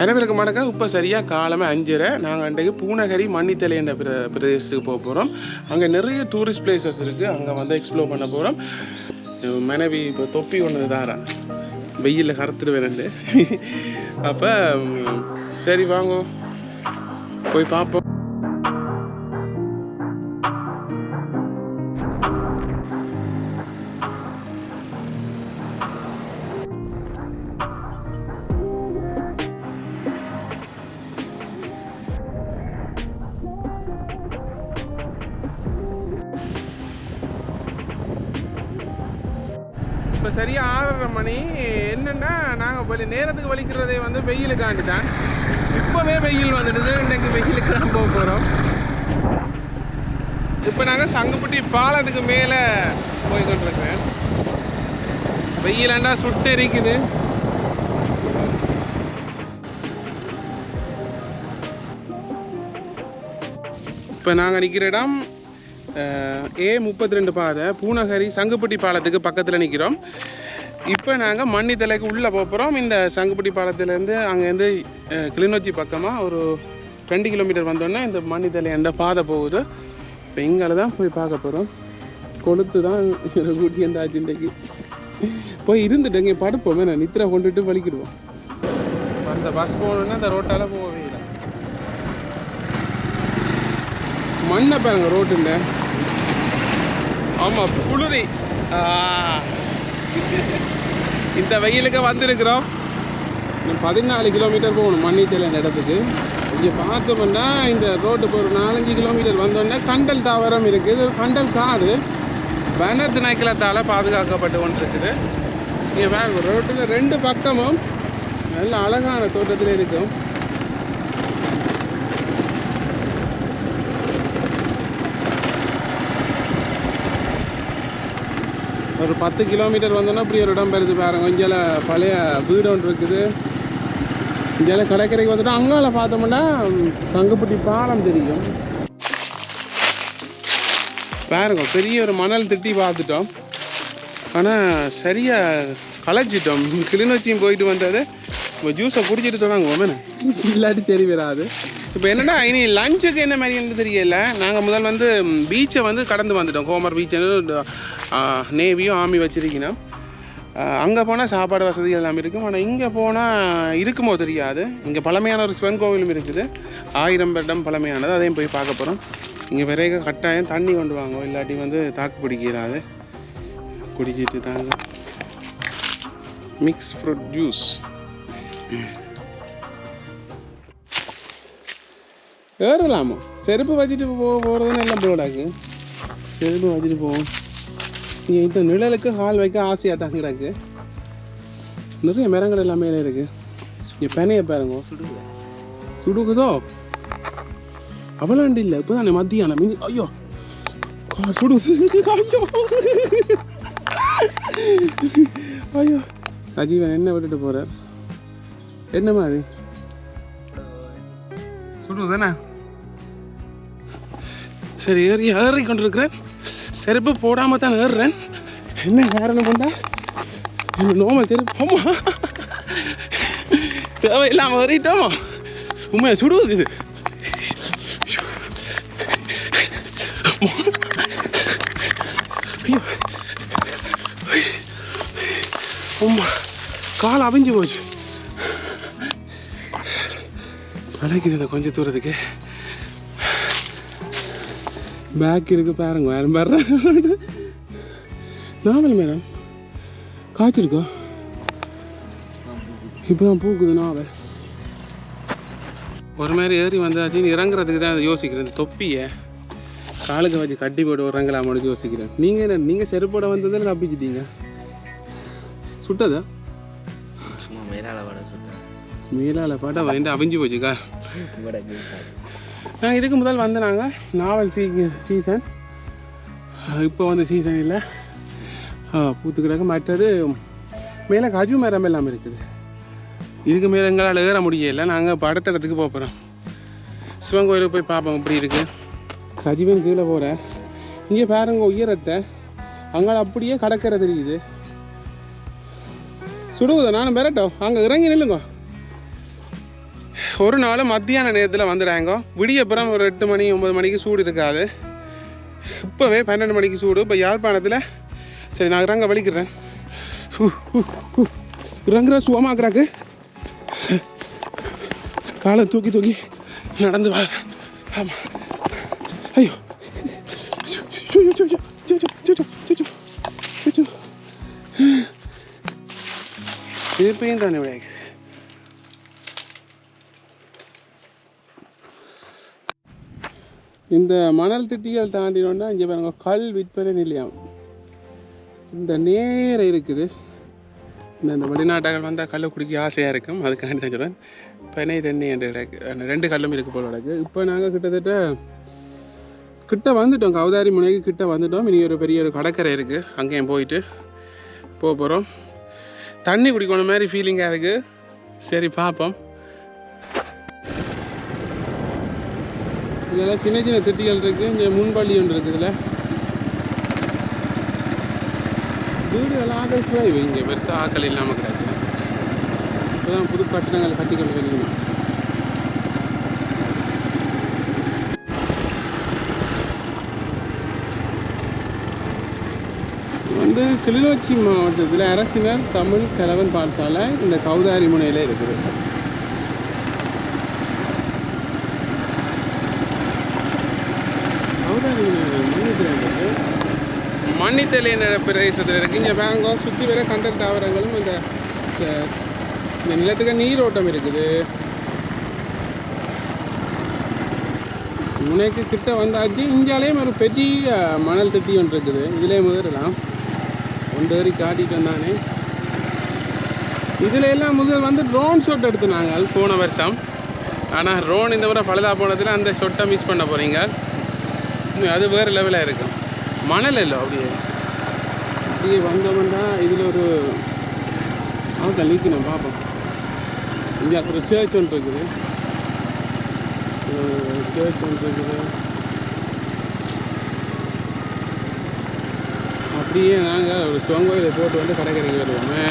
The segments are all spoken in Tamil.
அனைவருக்கு வணக்கம் இப்போ சரியாக காலமே அஞ்சரை நாங்கள் அன்றைக்கு பூனகரி மன்னித்தலை என்ற பிர பிரதேசத்துக்கு போக போகிறோம் அங்கே நிறைய டூரிஸ்ட் பிளேசஸ் இருக்குது அங்கே வந்து எக்ஸ்ப்ளோர் பண்ண போகிறோம் மனைவி இப்போ தொப்பி ஒன்று தாரா. வெயிலில் கறுத்துடுவேன் அப்போ சரி வாங்க. போய் பார்ப்போம் நேரத்துக்கு வலிக்கிறதே வந்து வெயிலுக்காண்டி தான் இப்போவே வெயில் வந்துடுது. இன்றைக்கு வெயிலுக்கு தான் போக போகிறோம் இப்போ நாங்கள் சங்குப்பட்டி பாலத்துக்கு மேலே போய் கொண்டிருக்கேன் வெயிலாண்டா சுட்டு எரிக்குது இப்போ நாங்கள் நிற்கிற இடம் ஏ முப்பத்தி ரெண்டு பாதை. பூனகரி சங்குப்பட்டி பாலத்துக்கு பக்கத்தில் நிற்கிறோம் இப்போ நாங்கள் மன்னித்தலைக்கு உள்ளே போகிறோம் இந்த சங்குப்பட்டி பாலத்துலேருந்து அங்கேருந்து கிளிநொச்சி பக்கமாக ஒரு ரெண்டு கிலோமீட்டர் வந்தோடனே இந்த மன்னித்தலை என்ற பாதை போகுது. இப்போ இங்கால தான் போய் பார்க்க போகிறோம் கொளுத்து தான் கூட்டி அந்த அஜெண்டைக்கு. போய் இருந்துட்டு இங்கே படுப்போமே நான் நித்திரை கொண்டுட்டு வலிக்கிடுவோம். அந்த பஸ் போகணுன்னா அந்த ரோட்டால் போகவே இல்லை மண்ணை பாருங்க ரோட்டுண்ட ஆமாம் ஆ. இந்த வெயிலுக்கு வந்திருக்கிறோம். இன்னும் பதினாலு கிலோமீட்டர் போகணும் மன்னித்தலை இடத்துக்கு. இங்கே பார்த்தோம்னா இந்த ரோட்டுக்கு ஒரு நாலஞ்சு கிலோமீட்டர் வந்தோடனே கண்டல் தாவரம் இருக்குது. இது ஒரு கண்டல் காடு. வன திணைக்களத்தால் பாதுகாக்கப்பட்டு கொண்டு இருக்குது இங்கே வேறு ரோட்டில் ரெண்டு பக்கமும் நல்ல அழகான தோட்டத்தில் இருக்கும். ஒரு பத்து கிலோமீட்டர் வந்தோன்னா இப்படி ஒரு இடம் பெறுது பாருங்க. இங்கே பழைய வீடு ஒன்று இருக்குது. இங்கே கடற்கரைக்கு வந்துட்டு அங்கால பார்த்தோம்னா சங்குப்பட்டி பாலம் தெரியும். பாருங்க பெரிய ஒரு மணல் திட்டி பார்த்துட்டோம். ஆனால் சரியாக களைச்சிட்டோம். கிளிநொச்சியும் போயிட்டு வந்தது. இப்போ ஜூஸை குடிச்சிட்டு தொடங்குவோம் இல்லாட்டி சரி வராது. இப்போ என்னடா இனி லஞ்சுக்கு என்ன மாதிரி தெரியல. நாங்கள் முதல் வந்து பீச்சை வந்து கடந்து வந்துட்டோம். கோமர் பீச்சுன்னு நேவியும் ஆமி வச்சிருக்கணும். அங்கே போனால் சாப்பாடு வசதி எல்லாம் இருக்கும். ஆனால் இங்கே போனால் இருக்குமோ தெரியாது. இங்கே பழமையான ஒரு சிவன் கோவிலும் இருக்குது. ஆயிரம் வருடம் பழமையானது. அதையும் போய் பார்க்க போகிறோம் இங்கே விரைக கட்டாயம் தண்ணி கொண்டு வாங்க. இல்லாட்டி வந்து தாக்கு பிடிக்கிறாது. குடிச்சிட்டு தாங்க. மிக்ஸ் ஃப்ரூட் ஜூஸ் ஏறலாமோ? செருப்பு வச்சுட்டு போ போகிறதுன்னு எல்லாம் போடாக்கு செருப்பு வச்சுட்டு போவோம் இங்கே இந்த நிழலுக்கு ஹால் வைக்க ஆசையாக தாங்கிறாக்கு நிறைய மரங்கள் எல்லாமே இருக்குது இங்கே பெனையை பாருங்க. சுடுகுதோ? அவ்வளோண்டு இல்லை. இப்போ தானே மத்தியானம். மீன் ஐயோ. சுடு. ஐயோ. ஐயோ. அஜீவன் என்ன விட்டுட்டு போகிறார் என்ன மாதிரி? சுடுதானே சரி ஏறி ஏறி கொண்டிருக்கிறேன். செருப்பு போடாமல் தான் ஏறுறேன். என்ன காரணம் பண்ணா? நோமல் செருப்பு தேவையில்லாமல் ஏறிட்டோம். உண்மையை சுடுவது இது? ஐயோ. கால் அவிஞ்சு போச்சு. வளைக்குது இந்த கொஞ்சம் தூரத்துக்கு. பேக் இருக்கு பாருங்க வேற பாரு நாவல் மேடம் காய்ச்சிருக்கோ? இப்போ தான் பூக்குது நாவல். ஒரு மாதிரி ஏறி வந்தாச்சு இறங்குறதுக்கு தான் யோசிக்கிறேன். இந்த தொப்பியை காலுக்கு வச்சு கட்டி போட்டு இறங்கலாமான்னு யோசிக்கிறேன். நீங்கள் என்ன நீங்கள் செருப்போட வந்ததில் தப்பிச்சிட்டீங்க? சுட்டதா? மேலால சுட்டேன். மீரால பாட்டா வந்து அவிஞ்சு போச்சுக்கா நாங்கள் நான் இதுக்கு முதல் வந்து நாங்கள் நாவல் சீ சீசன் இப்போ வந்து சீசன் இல்லை. பூத்து கிடக்கு. மற்றது மேலே கஜு மரம் எல்லாம் இருக்குது. இதுக்கு மேலே எங்களால் ஏற முடியல. நாங்கள் இப்போ அடுத்த இடத்துக்கு போகிறோம் சிவன் கோயிலுக்கு போய் பார்ப்போம் இப்படி இருக்குது கஜுவன் கீழே போகிறேன் இங்கே பாருங்க உயரத்தை. அங்கால அப்படியே கடற்கரை தெரியுது. சுடுவதா நானும் பெறட்டோம் அங்கே இறங்கி நில்லுங்க. ஒரு நாள் மத்தியான நேரத்தில் வந்துடாங்க விடியப்புறம் ஒரு எட்டு மணி ஒம்பது மணிக்கு சூடு இருக்காது. இப்போவே பன்னெண்டு மணிக்கு சூடு. இப்போ யாழ்ப்பாணத்தில் சரி நான் இறங்க வலிக்கிறேன். இறங்குற சுகமாக்குறாக்கு. காலை தூக்கி தூக்கி நடந்து வா. ஆமாம் ஐயோ. ஐயோ, ஐயோ, திருப்பியும் தானே விளையாடு இந்த மணல் திட்டிகள் தாண்டினோன்னா இங்கே பாருங்க கல் விற்பனை நிலையம். இந்த நேரம் இருக்குது. இந்த இந்த வெளிநாட்டர்கள் வந்தால் கல் குடிக்க ஆசையாக இருக்கும். அதுக்காண்டி தான் சொல்கிறேன் பனை தண்ணி என்று கிடக்கு ரெண்டு கல்லும் இருக்கு போல் கிடக்கு இப்போ நாங்கள் கிட்டத்தட்ட கிட்ட வந்துட்டோம். கவுதாரி முனைக்கு கிட்ட வந்துட்டோம். இனி ஒரு பெரிய ஒரு கடற்கரை இருக்குது அங்கேயும் போயிட்டு போக போகிறோம் தண்ணி குடிக்கணும் மாதிரி ஃபீலிங்காக இருக்குது சரி பார்ப்போம். இதெல்லாம் சின்ன சின்ன திட்டிகள் இருக்குது இங்கே முன்பள்ளி ஒன்று இருக்குது இதில். வீடுகள் ஆக்கள் கூட இங்கே பெருசாக ஆக்கள் இல்லாமல் கிடக்கு. இப்போதான் புது கட்டிடங்கள் கட்டி கொண்டு வந்து கிளிநொச்சி மாவட்டத்தில் அரசினர் தமிழ் கலவன் பாடசாலை இந்த கௌதாரி முனையில் இருக்குது கௌதாரி முனை மன்னித்தில் இருக்குது மன்னித்தலை பிரதேசத்தில் இருக்குது இங்கே பாருங்க சுற்றி வர கண்டல் தாவரங்களும் இந்த இந்த நிலத்துக்கு நீரோட்டம் இருக்குது. முனைக்கு கிட்ட வந்தாச்சு இந்தியாலேயும் ஒரு பெரிய மணல் திட்டி ஒன்று இருக்குது. இதிலே முதலாம் ஒன்று வரி காட்டிட்டு வந்தானே. இதில் எல்லாம் முதல் வந்து ட்ரோன் ஷாட் எடுத்து நாங்கள் போன வருஷம். ஆனால் ட்ரோன் இந்த முறை பழுதா போனதில் அந்த ஷொட்டை மிஸ் பண்ண போகிறீங்க அது வேறு லெவலாக இருக்கும். மணல் இல்லை அப்படியே. அப்படியே வந்தோம்னா இதில் ஒரு அவங்க லீக்கு நான் பார்ப்போம். இங்கே அப்புறம் சேர்ச் ஒன்று இருக்குது. சேர்ச் ஒன்று இருக்குது. அப்படியே நாங்கள் ஒரு சிவங்கோயிலை போட்டு வந்து கடற்கரைக்கு வருவோமே.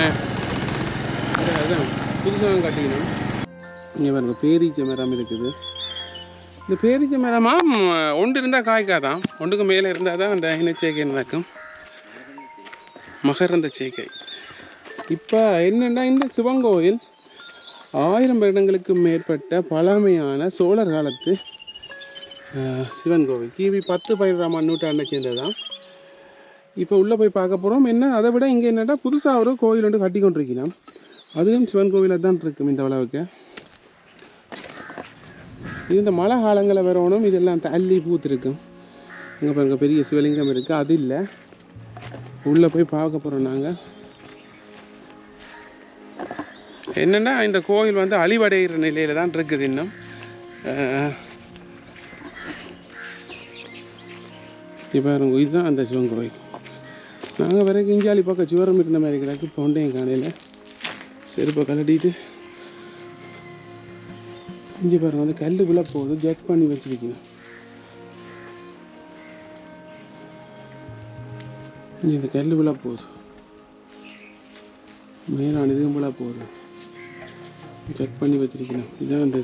அதுதான் புதுசாக காட்டிக்கணும் இங்கே பாருங்க பேரீச்ச மரம் இருக்குது. இந்த பேரீச்ச மரமாக ஒன்று இருந்தால் காய்க்காதான். ஒன்றுக்கு மேலே இருந்தால் தான் அந்த இனச்சேர்க்கை நடக்கும். மகரந்த சேகை இப்போ என்னென்னா இந்த சிவங்கோயில் ஆயிரம் வருடங்களுக்கு மேற்பட்ட பழமையான சோழர் காலத்து சிவன் கோவில். கிபி பத்து பதினொன்றாம் நூற்றாண்டை சேர்ந்தது தான் இப்போ உள்ளே போய் பார்க்க போகிறோம் என்ன அதை விட இங்கே என்னென்னா புதுசாக ஒரு கோயில் ஒன்று கட்டி கொண்டிருக்கிறோம் அதுவும் சிவன் கோவிலாக தான் இருக்கும் இந்த அளவுக்கு. இது இந்த மழை காலங்களில் வரணும் இதெல்லாம் தள்ளி பூத்திருக்கும். இங்கே பாருங்க பெரிய சிவலிங்கம் இருக்குது அது இல்லை. உள்ளே போய் பார்க்க போகிறோம் நாங்கள் என்னென்னா இந்த கோயில் வந்து அழிவடைகிற நிலையில் தான் இருக்குது இன்னும். இப்போ இங்க இதுதான் அந்த சிவன் கோயில். நாங்கள் வரைக்கும் இஞ்சாலி பக்கம் சிவரம் இருந்த மாதிரி கிடக்கு பொண்டையும் காணையில் செருப்பை கலட்டிட்டு இங்கே பாருங்க வந்து கல் விழ போகுது ஜெக் பண்ணி வச்சுருக்கணும் இந்த கல் விழா போகுது மேலான இதுவும் விழா போகுது செக் பண்ணி வச்சிருக்கணும். இதுதான் அந்த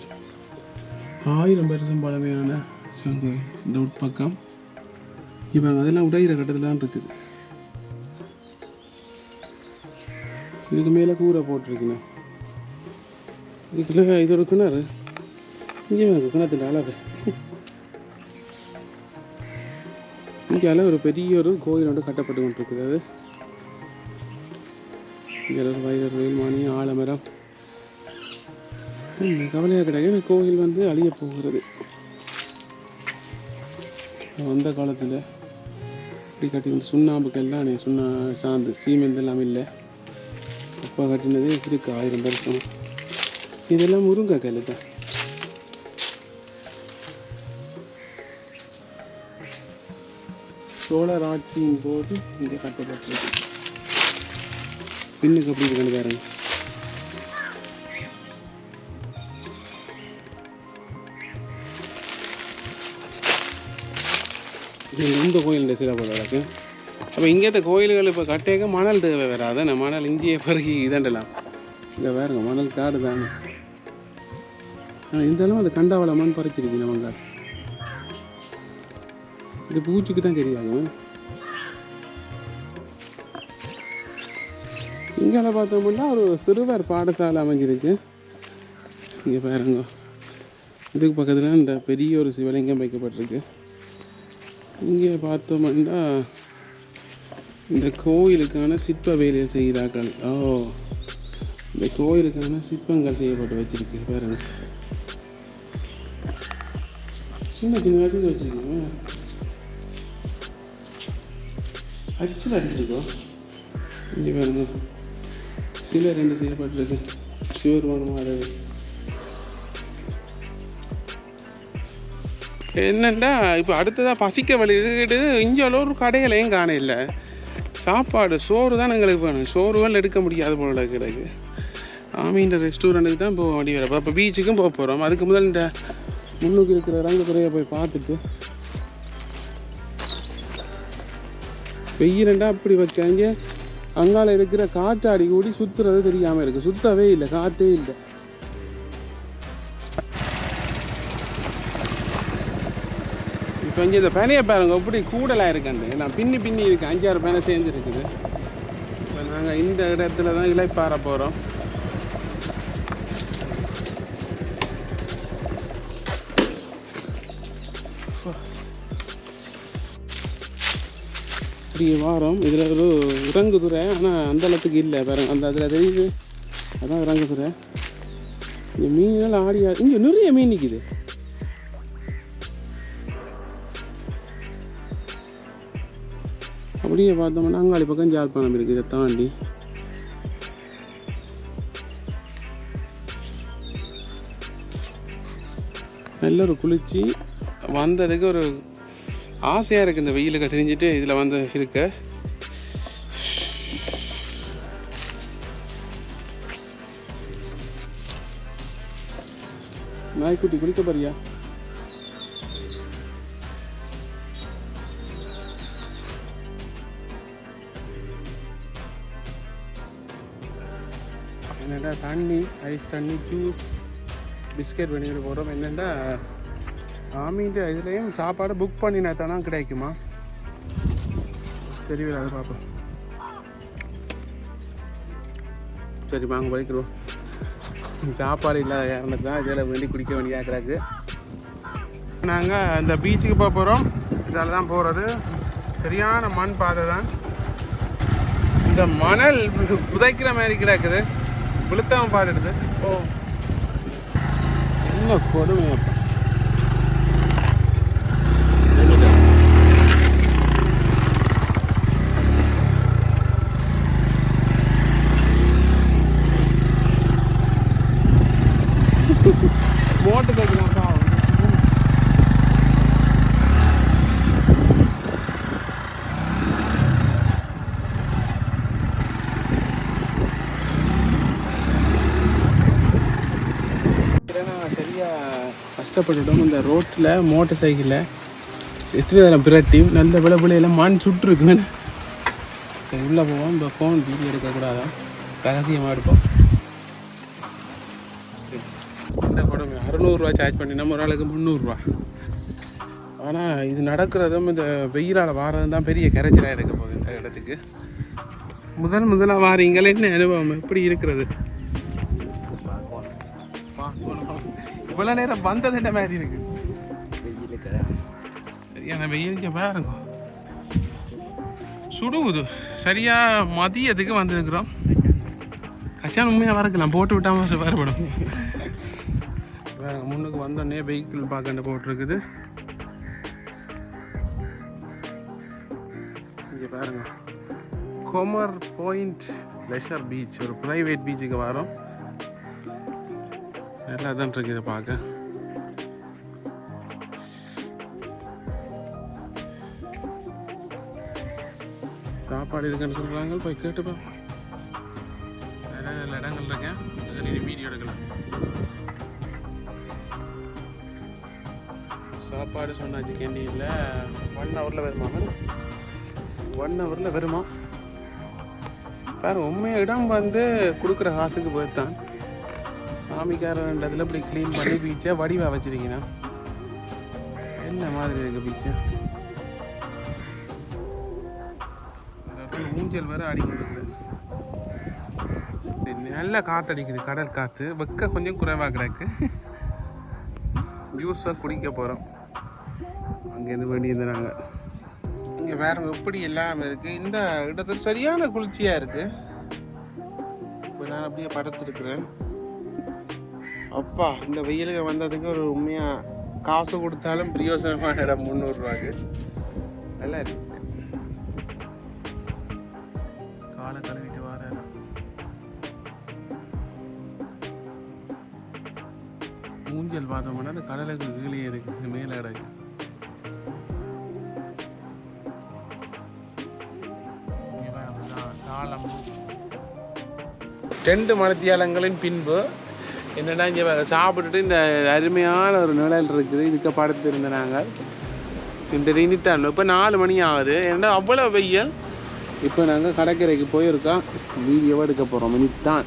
ஆயிரம் வருஷம் பழமையான சிவன் கோயில் இந்த உட்பக்கம். இப்போ அதெல்லாம் உடையிற கட்டத்தில் தான் இருக்குது. இதுக்கு மேலே கூரை போட்டிருக்கணும். இதுக்குள்ள இது ஒரு கிணறு. இங்கே கிணத்துல அளவு. இந்தியாவில் ஒரு பெரிய ஒரு கோயில் ஒன்று கட்டப்பட்டு கொண்டிருக்குது அது. இங்கே ஒரு வயலர் ஆலமரம். கவலையாக கிடையாது இந்த கோயில் வந்து அழிய போகிறது? அந்த காலத்தில் இப்படி கட்டி வந்து சுண்ணாம்புக்கெல்லாம் நீ சுண்ணா சாந்து சீமெந்து எல்லாம் இல்லை. அப்பா கட்டினதே இருக்குது ஆயிரம் வருஷம். இதெல்லாம் முருங்கை கல் தான். சோழர் ஆட்சியின் போது இங்கே கட்டப்பட்டது. பின்னுக்கு அப்படி இருக்குன்னு பாருங்க இந்த கோயில் சிறப்பு கிடக்கு அப்போ இங்கேத்த கோயில்கள் இப்போ கட்டேக்க மணல் தேவை வேறு. அதானே மணல் இஞ்சியை பருகி இதண்டலாம் இங்கே வேறுங்க மணல் காடு தானே ஆனால் இருந்தாலும் அது கண்டாவளமான்னு பறிச்சிருக்கு நமங்க இது பூச்சிக்கு தான் தெரியாகும் இங்கே பார்த்தோம்னா ஒரு சிறுவர் பாடசாலை அமைஞ்சிருக்கு. இங்கே பாருங்க. இதுக்கு பக்கத்தில் இந்த பெரிய ஒரு சிவலிங்கம் வைக்கப்பட்டிருக்கு. இங்கே பார்த்தோம்னா இந்த கோயிலுக்கான சிற்ப வேலையை செய்கிறார்கள். ஓ இந்த கோயிலுக்கான சிற்பங்கள் செய்யப்பட்டு வச்சிருக்கு. பாருங்க. சின்ன சின்ன வச்சுருக்கீங்க. அச்சில் அடிச்சிருக்கோம். இங்கே பாருங்க சில ரெண்டு செய்யப்பட்டிருக்கு சிவருமானமாக மாதிரி. என்னண்டா இப்போ அடுத்ததாக பசிக்க வழி இருக்குது. இங்கே ஒரு கடைகளையும் காண இல்லை சாப்பாடு சோறு தான் எங்களுக்கு வேணும். சோறுகள் எடுக்க முடியாது போல கிடக்கு ஆமீன்ற ரெஸ்டாரண்ட்டுக்கு தான் போக வேண்டிய வரப்போ அப்போ பீச்சுக்கும் போக போகிறோம் அதுக்கு முதல் இந்த முன்னுக்கு இருக்கிற ரங்கத்துறையை போய் பார்த்துட்டு வெயிலண்டா அப்படி வைக்காங்க. அங்கால இருக்கிற காற்றாடி கூடி சுற்றுறது தெரியாமல் இருக்குது சுத்தவே இல்லை காற்றே இல்லை. இப்போ இங்கே இந்த பேனையை பாருங்க எப்படி கூடலாக இருக்கண்டு நான் பின்னி பின்னி இருக்கேன் அஞ்சாறு பேனை சேர்ந்து இருக்குது. இப்போ நாங்கள் இந்த இடத்துல தான் இலைப்பாற போகிறோம் இப்படி வாரம். இதில் ஒரு இறங்குதுறை. ஆனால் அந்த அளவுக்கு இல்லை. பாருங்க அந்த அதில் தெரியுது. அதான் இறங்குதுறை. இந்த மீன்கள் ஆடி ஆடி இங்கே நிறைய மீன் நிற்கிது அப்படியே பார்த்தோம்னா அங்காளி பக்கம் ஜாழ்ப்பாணம் இருக்குது. இதை தாண்டி. நல்ல ஒரு குளிர்ச்சி. வந்ததுக்கு ஒரு ஆசையாக இருக்குது இந்த வெயிலுக்கு தெரிஞ்சுட்டு இதில் வந்து இருக்க. நாய்க்குட்டி குளிக்க பாரியா என்னடா தண்ணி ஐஸ் தண்ணி ஜூஸ் பிஸ்கெட் பண்ணிக்கிட்டு போகிறோம் என்னென்னா ஆமீது இதுலேயும் சாப்பாடு புக் பண்ணினா தானே கிடைக்குமா? சரி அதை பார்ப்போம். சரி வாங்க படிக்கிறோம் சாப்பாடு இல்லாத காரணத்துக்கு தான் இதில் வேண்டி குடிக்க வேண்டிய கிடக்கு. நாங்கள் அந்த பீச்சுக்கு போக போகிறோம் இதால் தான் போகிறது சரியான மண் பாதை தான். இந்த மணல் புதைக்கிற மாதிரி கிடக்குது. விழுத்தவன் பாடுது ஓ. என்ன கொடுமையப்பா. போட்டு மோட்டு வைக்கலாம் பாவம் சரியாக கஷ்டப்பட்டுட்டோம். இந்த ரோட்டில் மோட்டர் சைக்கிளில் எத்தனை தரம் பிரட்டி நல்ல விளை விளையெல்லாம் மான் சுட்டுருக்குன்னு. சரி உள்ளே போவோம். இந்த ஃபோன் வீடியோ எடுக்கக்கூடாதான். ரகசியமாக எடுப்போம். முந்நூறுரூவா சார்ஜ் பண்ணி நம்ம ஒரு ஆளுக்கு முந்நூறுரூவா ஆனால் இது நடக்கிறதும் இந்த வெயிலால் வாரதும் தான் பெரிய கரைச்சலாக இருக்க போகுது இந்த இடத்துக்கு. முதல் முதலாக வாரீங்களே என்ன அனுபவம்? எப்படி இருக்கிறது? இவ்வளோ நேரம் வந்தது என்ன மாதிரி இருக்கு? சரியான வெயிலுக்கு பாருங்க சுடுகுது. சரியாக மதியத்துக்கு வந்துருக்குறோம். கச்சான் உண்மையாக வரக்கலாம் போட்டு விட்டாமல் வேறுபடும் முன்னுக்கு வந்தோடனே வெஹிக்கிள் பார்க்க போட்டிருக்குது இங்கே பாருங்க. கொமர் பாயிண்ட் லெஷர் பீச் ஒரு ப்ரைவேட் பீச்சுக்கு வரோம். நல்லா தான் இருக்குது பார்க்க. சாப்பாடு இருக்குன்னு சொல்கிறாங்க போய் கேட்டு சொன்னாச்சு கேண்டீனில் ஒன் ஹவரில் வருமா ஒன் ஹவரில் வருமா? பாரு உண்மையாக இடம் வந்து கொடுக்குற காசுக்கு போய்த்தான். சாமிக்காரன்றதுல இப்படி க்ளீன் பண்ணி பீச்சை வடிவா வச்சிருக்கீங்க என்ன மாதிரி இருக்கு பீச்சு? ஊஞ்சல் வேற அடிக்கிறது நல்ல காத்தடிக்குது கடல் காத்து. வெக்க கொஞ்சம் குறைவா கிடக்கு. ஜூஸாக குடிக்க போகிறோம் அங்கேருந்து வேண்டியது நாங்கள் இங்கே வேற எப்படி எல்லாம் இருக்கு? இந்த இடத்துல சரியான குளிர்ச்சியாக இருக்கு. இப்போ நான் அப்படியே படுத்துருக்குறேன். அப்பா இந்த வெயிலுக்கு வந்ததுக்கு ஒரு உண்மையாக காசு கொடுத்தாலும் பிரியோசனமான இடம் முந்நூறுரூவாக்கு நல்லா இருக்கு. காலை கழுவிட்டு வர ஊஞ்சல் பார்த்தோம்னா அந்த கடலுக்கு கீழே இருக்கு மேலே இருக்கு ரெண்டு மணித்தியாலங்களின் பின்பு என்னடா இங்கே சாப்பிட்டுட்டு இந்த அருமையான ஒரு நிழல் இருக்குது. இதுக்கு படுத்துருந்த நாங்கள். இந்த இனித்தான் இப்போ நாலு மணி ஆகுது. ஏன்னா அவ்வளோ வெயில். இப்போ நாங்கள் கடற்கரைக்கு போயிருக்கோம். வீடியோவாக எடுக்க போகிறோம் இனித்தான்.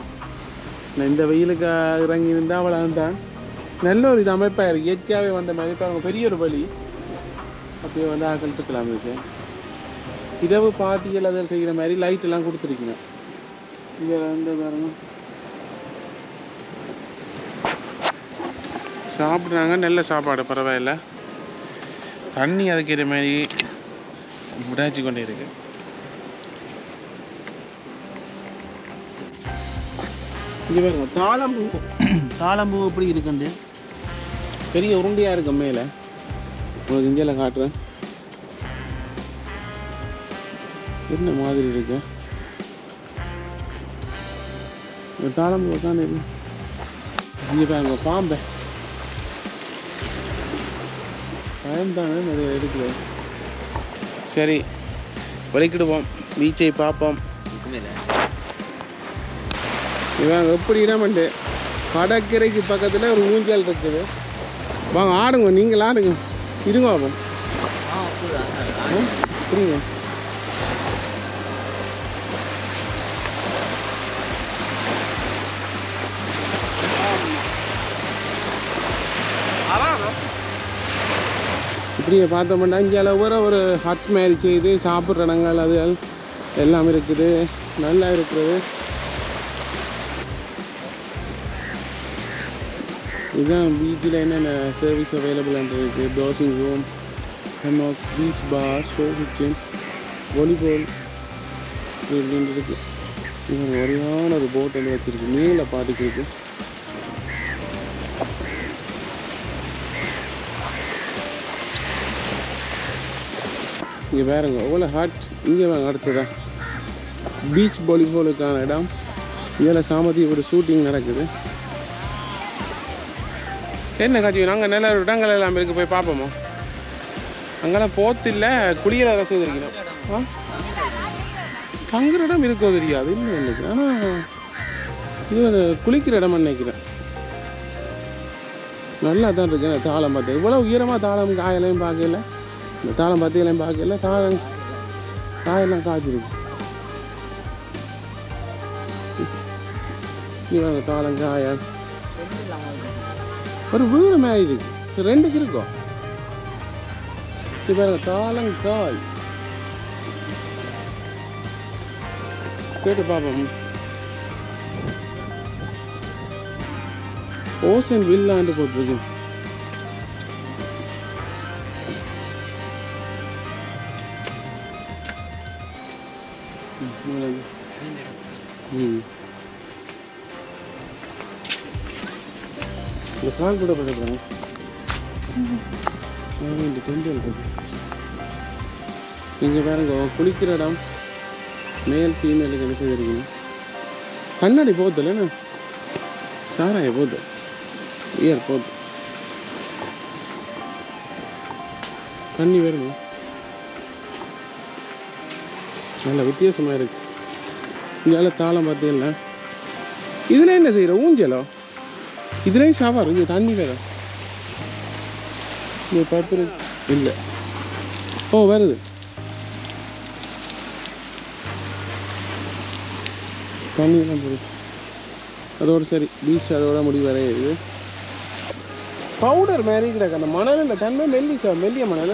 நான் இந்த வெயிலுக்கு இறங்கி இருந்தால் அவ்வளோதான் நல்ல ஒரு இது அமைப்பாக இருக்குது இயற்கையாகவே வந்த மாதிரி. பாருங்க பெரிய ஒரு வழி. அப்படியே வந்து ஆக்கள் இருக்கலாம் இருக்கு இரவு பாட்டிகள் அதில் செய்கிற மாதிரி லைட்டெல்லாம் கொடுத்துருக்கீங்க இங்கே வந்து பாருங்க. சாப்பிட்றாங்க. நல்ல சாப்பாடு பரவாயில்ல. தண்ணி அதுக்கிற மாதிரி முடாச்சி கொண்டே இருக்கு. இங்கே பாருங்க தாளம்பூ. தாளம்பூ எப்படி இருக்குண்டு பெரிய உருண்டையாக இருக்கு மேலே. உங்களுக்கு இந்தியாவில் காட்டுறேன். என்ன மாதிரி இருக்கு? இந்த தாளம்பூ உட்காந்து இங்கே பாருங்க பாம்பை பயந்தானே நிறைய இருக்குது சரி வலிக்கிடுவோம் பீச்சை பார்ப்போம். இவன் எப்படி இடமண்டு கடற்கரைக்கு பக்கத்தில் ஒரு ஊஞ்சல் இருக்குது. வாங்க ஆடுங்க நீங்கள் ஆடுங்க இருங்க பாப்போம் புரியுங்க இப்படியே பார்த்தோம்னா இங்கே அளவு ஒரு ஹட் மாதிரி செய்து சாப்பிட்ற இடங்கள் அது எல்லாம் இருக்குது. நல்லா இருக்குது இதுதான் பீச்சில் என்னென்ன சர்வீஸ் அவைலபிள் இருக்குது dressing room hammocks beach bar show kitchen volleyball இப்படின்னு இது ஒரு வரியான ஒரு போட் வந்து வச்சுருக்கு. மேலே பார்த்துக்கிட்டு இங்கே வேறங்க எவ்வளோ ஹாட் இங்கே வாங்க அடுத்ததா. பீச் வாலிபாலுக்கான இடம். இங்கே சாமதி ஒரு ஷூட்டிங் நடக்குது. என்ன காட்சி நாங்கள் நல்ல இடங்கள் எல்லாம் இருக்கு போய் பார்ப்போமா? அங்கெல்லாம் போத்து இல்லை குளியல் அரசு இருக்கணும் ஆ? தங்குற இடம் இருக்கோ தெரியாது இன்னும் நினைக்கிறேன் ஆனால் இது ஒரு குளிக்கிற இடம் நினைக்கிறேன். நல்லா தான் இருக்கேன் தாளம் பார்த்தேன் இவ்வளோ உயரமாக தாளம் காயலையும் பார்க்கல. இந்த தாளம் பத்தியெல்லாம் பார்க்கல தாளம். காயெல்லாம் காய்ச்சிருக்கு. இவங்க தாளம் காய. ஒரு வீடு மாதிரி இருக்கு. சரி ரெண்டுக்கு இருக்கும் இது பாருங்க தாளங்காய் கேட்டு பார்ப்போம் ஓசன் வில்லாண்டு போட்டிருக்கு. கால் கூட படுறாங்க இந்த டெம்பிள் இருக்கு. இங்கே பாருங்க குளிக்கிற இடம் மேல் ஃபீமேலுக்கு என்ன செய்திருக்கீங்க? கண்ணாடி போகுது இல்லைண்ணா சாராய போகுது இயர் போகுது தண்ணி வருமா நல்ல வித்தியாசமாக இருக்கு. இங்கே தாளம் பார்த்தீங்களா இதில் என்ன செய்கிற ஊஞ்சலோ? இதுலேயும் சாவார் இங்கே தண்ணி வேற. இங்கே பத்து இல்லை. ஓ வருது. தண்ணி தான் போகுது அதோட சரி பீச் அதோட முடிவு வரையுது பவுடர் மாதிரி கிடக்கு அந்த மணல் இல்லை தன்மை மெல்லிசா மெல்லிய மணல்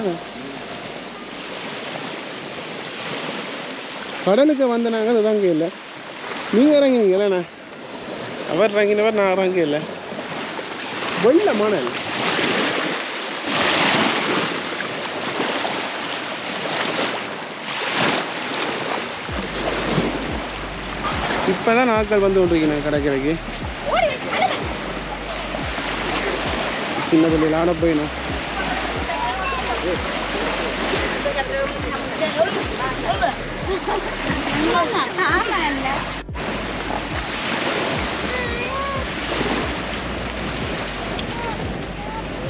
கடலுக்கு வந்த நாங்கள் இறங்க இல்லை. நீங்கள் இறங்கினீங்களே அவர் இறங்கினவர் நான் இறங்க இல்லை. வெள்ள மணல். இப்போதான் நாட்கள் வந்து கொண்டிருக்கேன் கடற்கரைக்கு சின்ன பிள்ளைகள் ஆட போயிடும்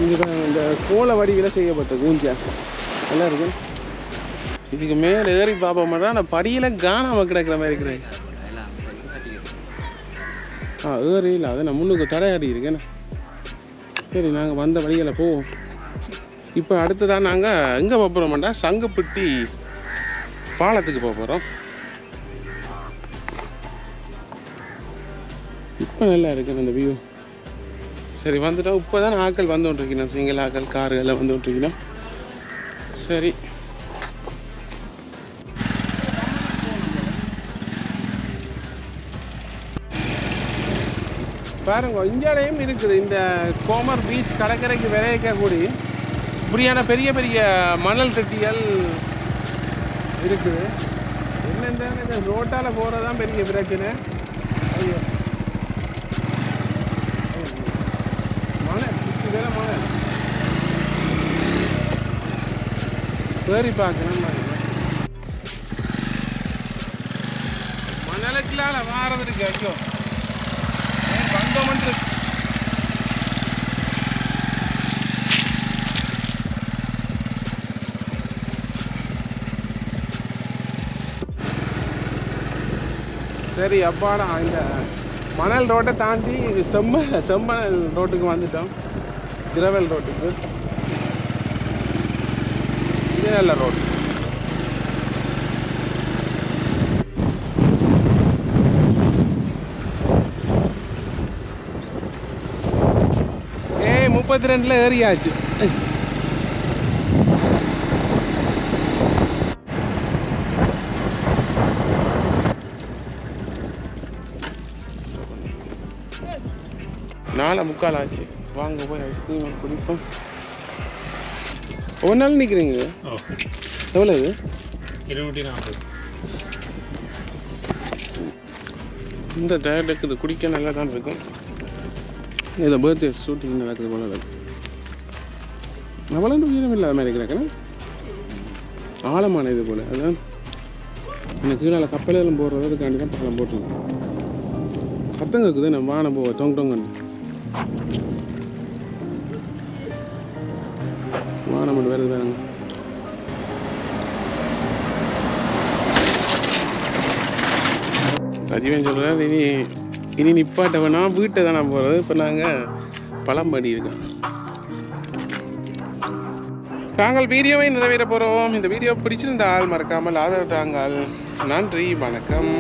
இங்கே தான் இந்த கோல வடிவில் செய்யப்பட்ட கூஞ்சா நல்லா இருக்கும். இதுக்கு மேலே ஏறி பார்ப்போம். மாட்டா அந்த படியில் காணாமல் கிடக்கிற மாதிரி இருக்கிறேன் ஆ ஏறி இல்லை. அதை நான் முன்னுக்கு தடையாடி இருக்கேன் சரி நாங்கள் வந்த வழியில் போவோம். இப்போ அடுத்ததாக நாங்கள் எங்கே போக போகிறோம்டா சங்குப்பட்டி பாலத்துக்கு போக போகிறோம் இப்போ நல்லா இருக்குது அந்த வியூ சரி வந்துட்டோம் இப்போ தான் ஆட்கள் வந்து கொண்டிருக்கணும் சிங்கிள் ஆக்கள் காரு எல்லாம் வந்து கொண்டிருக்கணும் சரி. பாருங்க இந்தியாலையும் இருக்குது. இந்த கோமர் பீச் கடற்கரைக்கு விளைவிக்கக்கூடி இப்படியான பெரிய பெரிய மணல் தட்டிகள் இருக்குது. என்னென்ன இந்த ரோட்டால் போகிறதான் பெரிய பிரச்சனை. ஐயோ மணல் இதுக்கு வேற மணல் சரி பார்க்கணும் பாருங்க. மணலுக்குலால வாரது இருக்கு ஐயோ. பந்தம் சரி அப்பாடா இந்த மணல் ரோட்டை தாண்டி செம்ம செம்மணல் ரோட்டுக்கு வந்துட்டோம். கிரவல் ரோட்டுக்கு. நல்ல ரோடு. ஏய் முப்பத்தி ரெண்டில் ஏறியாச்சு. நாலு முக்கால் ஆச்சு. வாங்க போய் ஐஸ்கிரீம் குடிப்போம். ஒரு நாள் நிற்கிறீங்க எவ்வளோ இது இருநூற்றி நாற்பது. இந்த டயர்டுக்கு இது குடிக்க நல்லா தான் இருக்கும். இதை பர்த்டே ஷூட்டிங் நடக்குது போல இருக்கு. அவ்வளோ உயரம் இல்லாத மாதிரி கிடக்குறேன் ஆழமான இது போல். அதான் எனக்கு கீழே கப்பலெல்லாம் போடுறதுக்காண்டி தான் பக்கம் போட்டிருக்கேன் சத்தம் கேட்குது நம்ம வானம் போவ டொங் டொங்கன்னு. வானம் மட்டும் வேறு வேறுங்க சஜீவன் சொல்கிறார் இனி இனி நிப்பாட்ட வேணாம் வீட்டை தான் போகிறது இப்போ நாங்கள் பழம்படி இருக்கோம். நாங்கள் வீடியோவை நிறைவேற போகிறோம் இந்த வீடியோ பிடிச்சிருந்தால் மறக்காமல் ஆதரவு தாங்கள். நன்றி வணக்கம்.